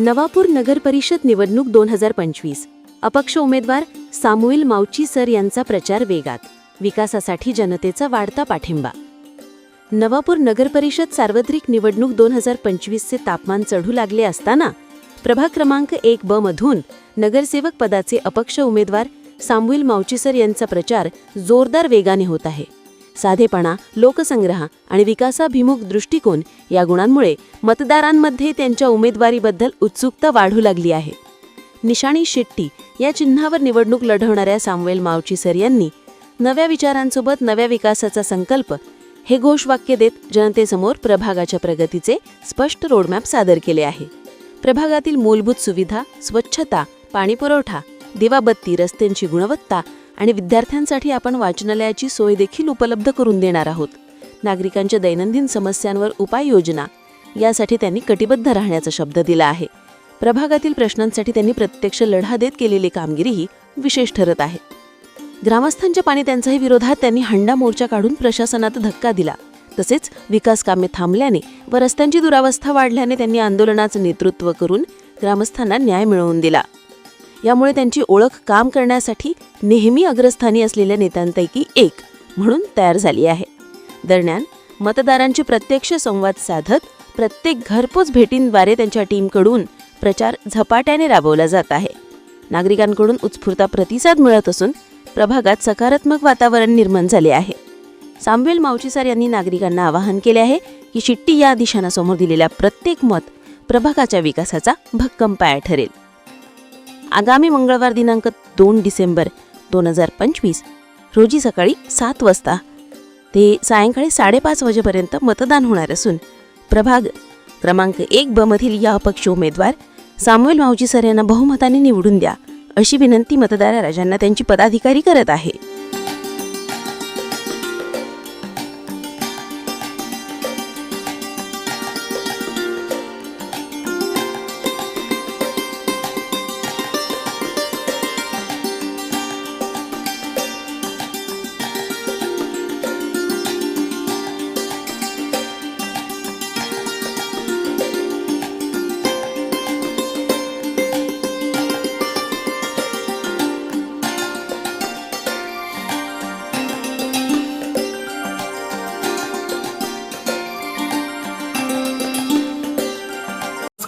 नवापूर नगर परिषद निवडणूक दोन हजार पंचवीस. अपक्ष उमेदवार सामुएल मावची सर यांचा प्रचार वेगात. विकासासाठी जनतेचा वाढता पाठिंबा. नवापूर नगर परिषद सार्वत्रिक निवडणूक दोन हजार पंचवीसचे तापमान चढू लागले असताना प्रभाग क्रमांक एक ब मधून नगरसेवक पदाचे अपक्ष उमेदवार सामुएल मावचीसर यांचा प्रचार जोरदार वेगाने होत आहे. साधेपणा लोकसंग्रह आणि विकासाभिमुख दृष्टिकोन या गुणांमुळे मतदारांमध्ये त्यांच्या उमेदवारीबद्दल उत्सुकता वाढू लागली आहे. निशाणी शेट्टी या चिन्हावर निवडणूक लढवणाऱ्या सामवेल मावची सर यांनी नव्या विचारांसोबत नव्या विकासाचा संकल्प हे घोषवाक्य देत जनतेसमोर प्रभागाच्या प्रगतीचे स्पष्ट रोडमॅप सादर केले आहे. प्रभागातील मूलभूत सुविधा स्वच्छता पाणीपुरवठा दिवाबत्ती रस्त्यांची गुणवत्ता आणि विद्यार्थ्यांसाठी आपण वाचनालयाची सोय देखील उपलब्ध करून देणार आहोत. नागरिकांच्या दैनंदिन समस्यांवर उपाययोजना यासाठी त्यांनी कटिबद्ध राहण्याचा शब्द दिला आहे. प्रभागातील प्रश्नांसाठी त्यांनी प्रत्यक्ष लढा देत केलेली कामगिरीही विशेष ठरत आहे. ग्रामस्थांच्या पाणी त्यांचाही विरोधात त्यांनी हंडा मोर्चा काढून प्रशासनात धक्का दिला. तसेच विकास कामे थांबल्याने व रस्त्यांची दुरावस्था वाढल्याने त्यांनी आंदोलनाचं नेतृत्व करून ग्रामस्थांना न्याय मिळवून दिला. यामुळे त्यांची ओळख काम करण्यासाठी नेहमी अग्रस्थानी असलेल्या नेत्यांपैकी एक म्हणून तयार झाली आहे. दरम्यान मतदारांची प्रत्यक्ष संवाद साधत प्रत्येक घरपोच भेटींद्वारे त्यांच्या टीमकडून प्रचार झपाट्याने राबवला जात आहे. नागरिकांकडून उत्स्फूर्त प्रतिसाद मिळत असून प्रभागात सकारात्मक वातावरण निर्माण झाले आहे. साम्वेल मावचीसार यांनी नागरिकांना आवाहन केले आहे की शिट्टी या दिशांसमोर दिलेल्या प्रत्येक मत प्रभागाच्या विकासाचा भक्कम पाया ठरेल. आगामी मंगळवार दिनांक दोन डिसेंबर दोन हजार पंचवीस रोजी सकाळी सात वाजता ते सायंकाळी साडेपाच वाजेपर्यंत मतदान होणार असून प्रभाग क्रमांक एक ब मधील या अपक्ष उमेदवार सामुएल मावजी सर यांना बहुमताने निवडून द्या अशी विनंती मतदार राजांना त्यांची पदाधिकारी करत आहे.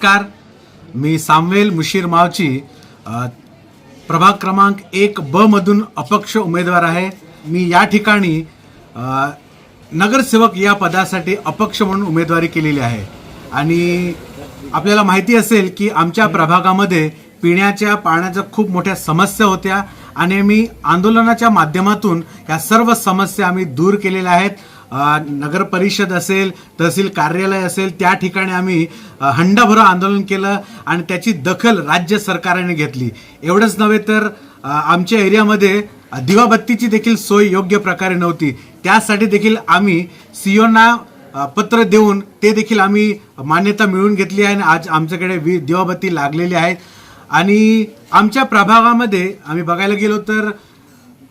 नमस्कार. मी सामवेल मुशीर मावची. प्रभाग क्रमांक एक ब मधून अपक्ष उमेदवार आहे. मी या ठिकाणी नगरसेवक या पदासाठी अपक्ष म्हणून उमेदवारी केलेली आहे. आणि आपल्याला माहिती असेल की आमच्या प्रभागामध्ये पिण्याच्या पाण्याच्या खूप मोठ्या समस्या होत्या आणि मी आंदोलनाच्या माध्यमातून या सर्व समस्या आम्ही दूर केलेल्या आहेत. नगर परिषद असेल तहसील कार्यालय असेल त्या ठिकाणी आम्ही अ, हंडाभरो आंदोलन केलं आणि त्याची दखल राज्य सरकारने घेतली. एवढंच नव्हे तर आमच्या एरियामध्ये दिवाबत्तीची देखील सोय योग्य प्रकारे नव्हती. त्यासाठी देखील आम्ही सीओना पत्र देऊन ते देखील आम्ही मान्यता मिळवून घेतली आहे आणि आज आमच्याकडे वि दिवाबत्ती लागलेली आहेत आणि आमच्या प्रभागामध्ये आम्ही बघायला गेलो तर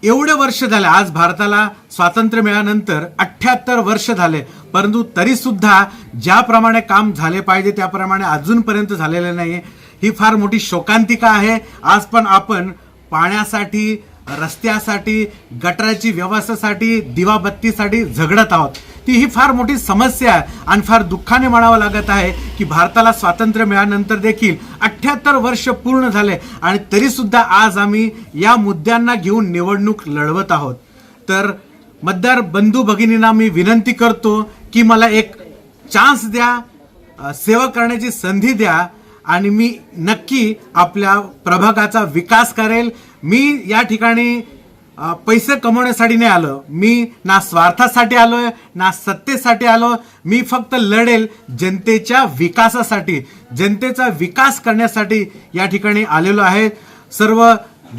एवढे वर्ष झाले आज भारताला स्वातंत्र्य मिळाल्यानंतर अठ्ठ्याहत्तर वर्ष झाले परंतु तरी सुद्धा ज्याप्रमाणे काम झाले पाहिजे त्याप्रमाणे अजूनपर्यंत झालेलं नाही ही फार मोठी शोकांतिका आहे. आज पण आपण पाण्यासाठी रस्त्यासाठी गटाराची व्यवस्थेसाठी दिवाबत्तीसाठी झगडत आहोत. ती ही फार मोठी समस्या आहे आणि फार दुःखाने म्हणावं लागत आहे की भारताला स्वातंत्र्य मिळाल्यानंतर देखील अठ्ठ्याहत्तर वर्ष पूर्ण झाले आणि तरीसुद्धा आज आम्ही या मुद्द्यांना घेऊन निवडणूक लढवत आहोत. तर मतदार बंधू भगिनींना मी विनंती करतो की मला एक चान्स द्या सेवा करण्याची संधी द्या आणि मी नक्की आपल्या प्रभागाचा विकास करेल. मी या ठिकाणी पैसे कमवण्यासाठी नाही आलं. मी ना स्वार्थासाठी आलोय ना सत्तेसाठी आलो. मी फक्त लढेल जनतेच्या विकासासाठी. जनतेचा विकास करण्यासाठी या ठिकाणी आलेलो आहे. सर्व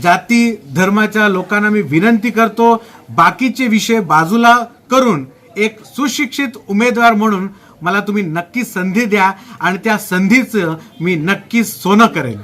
जाती धर्माच्या लोकांना मी विनंती करतो बाकीचे विषय बाजूला करून एक सुशिक्षित उमेदवार म्हणून मला तुम्ही नक्की संधी द्या आणि त्या संधीचं मी नक्की सोनं करेन.